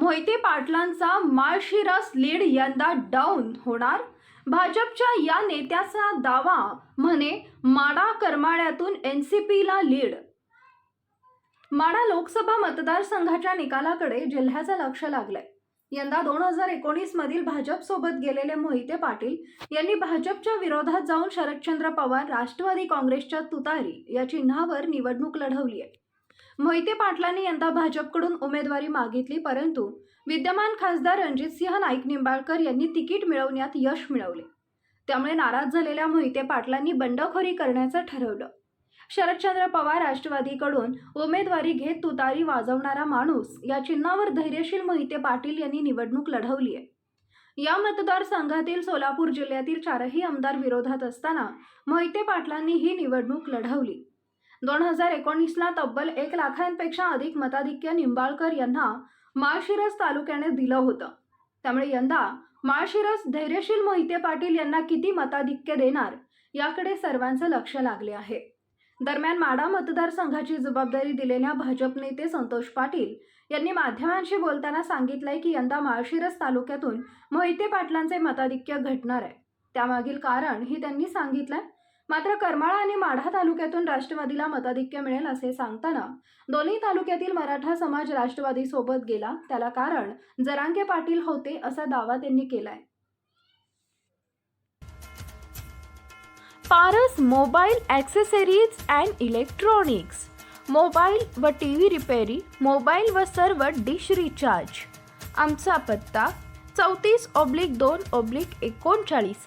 मोहिते पाटलांचा माळशिरस लीड यंदा डाऊन होणार? भाजपच्या या नेत्याचा दावा म्हणे माडा करमाळ्यातून एन सी पीला लीड. माडा लोकसभा मतदारसंघाच्या निकालाकडे जिल्ह्याचं लक्ष लागलंय. यंदा दोन हजार एकोणीस मधील भाजप सोबत गेलेले मोहिते पाटील यांनी भाजपच्या विरोधात जाऊन शरदचंद्र पवार राष्ट्रवादी काँग्रेसच्या तुतारी या चिन्हावर निवडणूक लढवली आहे मोहिते पाटलांनी यंदा भाजपकडून उमेदवारी मागितली परंतु विद्यमान खासदार रणजितसिंह नाईक निंबाळकर यांनी तिकीट मिळवण्यात यश मिळवले. त्यामुळे नाराज झालेल्या मोहिते पाटलांनी बंडखोरी करण्याचं ठरवलं. शरदचंद्र पवार राष्ट्रवादीकडून उमेदवारी घेत तुतारी वाजवणारा माणूस या चिन्हावर धैर्यशील मोहिते पाटील यांनी निवडणूक लढवली आहे. या मतदारसंघातील सोलापूर जिल्ह्यातील चारही आमदार विरोधात असताना मोहिते पाटलांनी ही निवडणूक लढवली. दोन हजार एकोणीसला तब्बल एक लाखांपेक्षा अधिक मताधिक्य निंबाळकर यांना माळशिरस तालुक्याने दिलं होतं. त्यामुळे यंदा माळशिरस धैर्यशील मोहिते पाटील यांना किती मताधिक्य देणार याकडे सर्वांचं लक्ष लागले आहे. दरम्यान माडा मतदारसंघाची जबाबदारी दिलेल्या भाजप नेते संतोष पाटील यांनी माध्यमांशी बोलताना सांगितलंय की यंदा माळशिरस तालुक्यातून मोहिते पाटलांचे मताधिक्य घटणार आहे. त्यामागील कारण ही त्यांनी सांगितलंय. मात्र करमाळा आणि माढा तालुक्यातून राष्ट्रवादीला मताधिक्य मिळेल असे सांगताना दोन्ही तालुक्यातील मराठा समाज राष्ट्रवादी सोबत गेला. त्याला कारण जरांगे पाटील होते असा दावा त्यांनी केलाय. Paras mobile accessories and electronics. Mobile व टी व्ही रिपेरी मोबाईल व सर्व डिश रिचार्ज. आमचा पत्ता चौतीस ऑब्लिक दोन ऑब्लिक एकोणचाळीस.